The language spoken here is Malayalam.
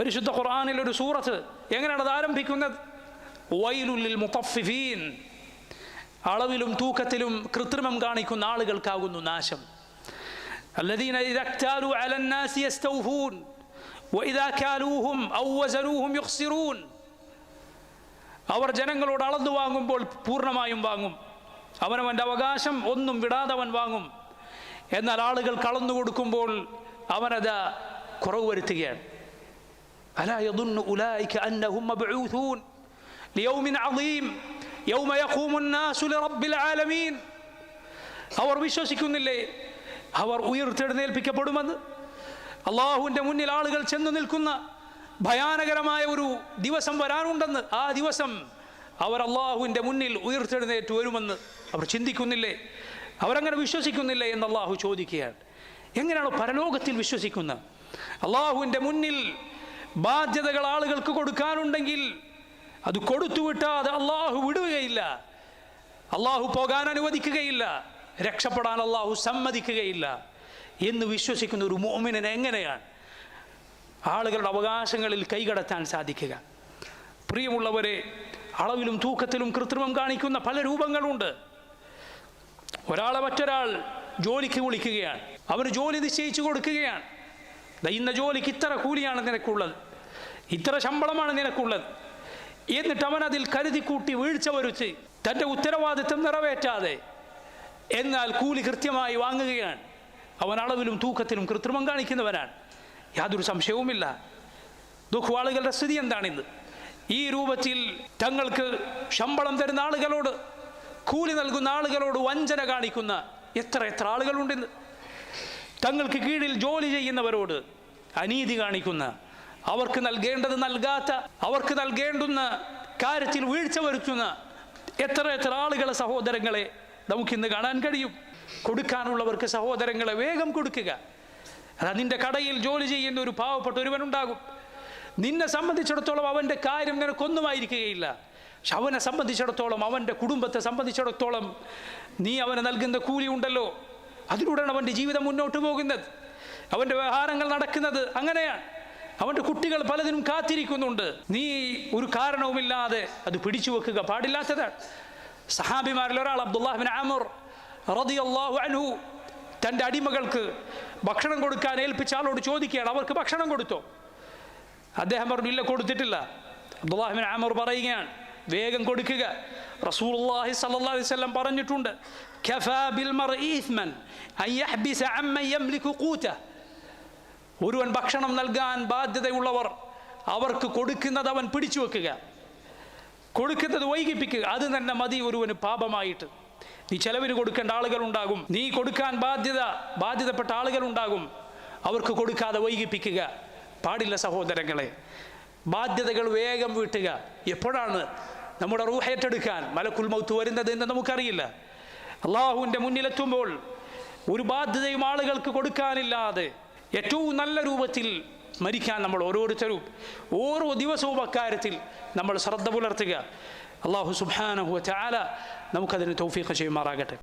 പരിശുദ്ധ ഖുർആനിൽ ഒരു സൂറത്ത് എങ്ങനെയാണ് അത് ആരംഭിക്കുന്നത് വൈലുല്ലിൽ മുത്തഫിഫീൻ അളവിലും തൂക്കത്തിലും കൃത്രിമം കാണിക്കുന്ന ആളുകൾക്കാകുന്നു നാശം الذين إذا اكتالوا على الناس يستوفون وإذا كالوهم أو وزنوهم يخسرون അവർ ജനങ്ങളോട് അളന്നു വാങ്ങുമ്പോൾ പൂർണ്ണമായും വാങ്ങും അവനവൻ്റെ അവകാശം ഒന്നും വിടാതെ അവൻ വാങ്ങും എന്നാൽ ആളുകൾ കളന്നു കൊടുക്കുമ്പോൾ അവനത് കുറവ് വരുത്തുകയാണ് ألا يظن أولئك أنهم مبعوثون ليوم عظيم يوم يقوم الناس لرب العالمين അവർ വിശ്വസിക്കുന്നില്ലേ അവർ ഉയർത്തെഴുന്നേൽപ്പിക്കപ്പെടുമെന്ന് അള്ളാഹുവിൻ്റെ മുന്നിൽ ആളുകൾ ചെന്ന് നിൽക്കുന്ന ഭയാനകരമായ ഒരു ദിവസം വരാനുണ്ടെന്ന് ആ ദിവസം അവർ അള്ളാഹുവിൻ്റെ മുന്നിൽ ഉയർത്തെഴുന്നേറ്റ് വരുമെന്ന് അവർ ചിന്തിക്കുന്നില്ലേ അവരങ്ങനെ വിശ്വസിക്കുന്നില്ലേ എന്ന് അള്ളാഹു ചോദിക്കുകയാണ് എങ്ങനെയാണ് പരലോകത്തിൽ വിശ്വസിക്കുന്നത് അള്ളാഹുവിൻ്റെ മുന്നിൽ ബാധ്യതകൾ ആളുകൾക്ക് കൊടുക്കാനുണ്ടെങ്കിൽ അത് കൊടുത്തുവിട്ടാതെ അള്ളാഹു വിടുകയില്ല. അള്ളാഹു പോകാൻ അനുവദിക്കുകയില്ല. രക്ഷപ്പെടാൻ അള്ളാഹു സമ്മതിക്കുകയില്ല. എന്ന് വിശ്വസിക്കുന്ന ഒരു മോമിനന് എങ്ങനെയാണ്? ആളുകളുടെ അവകാശങ്ങളിൽ കൈകടത്താൻ സാധിക്കുക. പ്രിയമുള്ളവരെ അളവിലും തൂക്കത്തിലും കൃത്രിമം കാണിക്കുന്ന പല രൂപങ്ങളുണ്ട്. ഒരാളെ മറ്റൊരാൾ ജോലിക്ക് വിളിക്കുകയാണ്. അവന് ജോലി നിശ്ചയിച്ചു കൊടുക്കുകയാണ്. ഇന്ന ജോലിക്ക് ഇത്ര കൂലിയാണ് നിനക്കുള്ളത്. ഇത്ര ശമ്പളമാണ് നിനക്കുള്ളത്. എന്നിട്ട് അവൻ അതിൽ കരുതി കൂട്ടി വീഴ്ച വരുത്തി തന്റെ ഉത്തരവാദിത്വം നിറവേറ്റാതെ എന്നാൽ കൂലി കൃത്യമായി വാങ്ങുകയാണ്. അവൻ അളവിലും തൂക്കത്തിലും കൃത്രിമം കാണിക്കുന്നവനാണ്. യാതൊരു സംശയവുമില്ല. ദുഃഖവാളുകളുടെ സ്ഥിതി എന്താണിന്ന്? ഈ രൂപത്തിൽ തങ്ങൾക്ക് ശമ്പളം തരുന്ന ആളുകളോട് കൂലി നൽകുന്ന ആളുകളോട് വഞ്ചന കാണിക്കുന്ന എത്ര എത്ര ആളുകളുണ്ടെന്ന്? തങ്ങൾക്ക് കീഴിൽ ജോലി ചെയ്യുന്നവരോട് അനീതി കാണിക്കുന്ന അവർക്ക് നൽകേണ്ടത് നൽകാത്ത അവർക്ക് നൽകേണ്ടുന്ന കാര്യത്തിൽ വീഴ്ച വരുത്തുന്ന എത്ര എത്ര ആളുകളെ സഹോദരങ്ങളെ നമുക്കിന്ന് കാണാൻ കഴിയും. കൊടുക്കാനുള്ളവർക്ക് സഹോദരങ്ങളെ വേഗം കൊടുക്കുക. അത് നിന്റെ കടയിൽ ജോലി ചെയ്യുന്ന ഒരു പാവപ്പെട്ട ഒരുവനുണ്ടാകും. നിന്നെ സംബന്ധിച്ചിടത്തോളം അവന്റെ കാര്യം നിനക്കൊന്നുമായിരിക്കുകയില്ല. പക്ഷെ അവനെ സംബന്ധിച്ചിടത്തോളം അവന്റെ കുടുംബത്തെ സംബന്ധിച്ചിടത്തോളം നീ അവന് നൽകുന്ന കൂലി ഉണ്ടല്ലോ. അതിലൂടെയാണ് അവന്റെ ജീവിതം മുന്നോട്ട് പോകുന്നത്. അവന്റെ വ്യവഹാരങ്ങൾ നടക്കുന്നത് അങ്ങനെയാണ്. അവന്റെ കുട്ടികൾ പലതിനും കാത്തിരിക്കുന്നുണ്ട്. നീ ഒരു കാരണവുമില്ലാതെ അത് പിടിച്ചു വെക്കുക പാടില്ലാത്തതാണ്. സഹാബിമാരിൽ ഒരാൾ അബ്ദുല്ലാഹിബിൻ അമർ അള്ളാഹു അൻഹു തന്റെ അടിമകൾക്ക് ഭക്ഷണം കൊടുക്കാൻ ഏൽപ്പിച്ച ആളോട് ചോദിക്കുകയാണ്. അവർക്ക് ഭക്ഷണം കൊടുത്തോ? അദ്ദേഹം പറഞ്ഞു ഇല്ല കൊടുത്തിട്ടില്ല. അബ്ദുല്ലാഹിബിൻ അമർ പറയുകയാണ് വേഗം കൊടുക്കുക. റസൂലുള്ളാഹി സ്വല്ലല്ലാഹു അലൈഹി വസല്ലം പറഞ്ഞിട്ടുണ്ട് കഫാ ബിൽ മർഇ ഇസ്മൻ യഹ്ബിസ ഖൂത. ഒരുവൻ ഭക്ഷണം നൽകാൻ ബാധ്യതയുള്ളവർ അവർക്ക് കൊടുക്കുന്നത് അവൻ പിടിച്ചു വെക്കുക. കൊടുക്കുന്നത് വൈകിപ്പിക്കുക. അത് തന്നെ മതി ഒരുവന് പാപമായിട്ട്. നീ ചെലവിന് കൊടുക്കേണ്ട ആളുകളുണ്ടാകും. നീ കൊടുക്കാൻ ബാധ്യത ബാധ്യതപ്പെട്ട ആളുകളുണ്ടാകും. അവർക്ക് കൊടുക്കാതെ വൈകിപ്പിക്കുക. പാടില്ല സഹോദരങ്ങളെ ബാധ്യതകൾ വേഗം വീട്ടുക. എപ്പോഴാണ് നമ്മുടെ റൂഹേറ്റെടുക്കാൻ മലക്കുൽ മൗത്ത് വരുന്നത് എന്ന് നമുക്കറിയില്ല. അള്ളാഹുവിന്റെ മുന്നിലെത്തുമ്പോൾ ഒരു ബാധ്യതയും ആളുകൾക്ക് കൊടുക്കാനില്ലാതെ ഏറ്റവും നല്ല രൂപത്തിൽ മരിക്കാൻ നമ്മൾ ഓരോരുത്തരും ഓരോ ദിവസവും അക്കാര്യത്തിൽ നമ്മൾ ശ്രദ്ധ പുലർത്തുക. അള്ളാഹു സുബാനഹു ചാല നമുക്കതിന് തൗഫീഖ് ചെയ്യുമാറാകട്ടെ.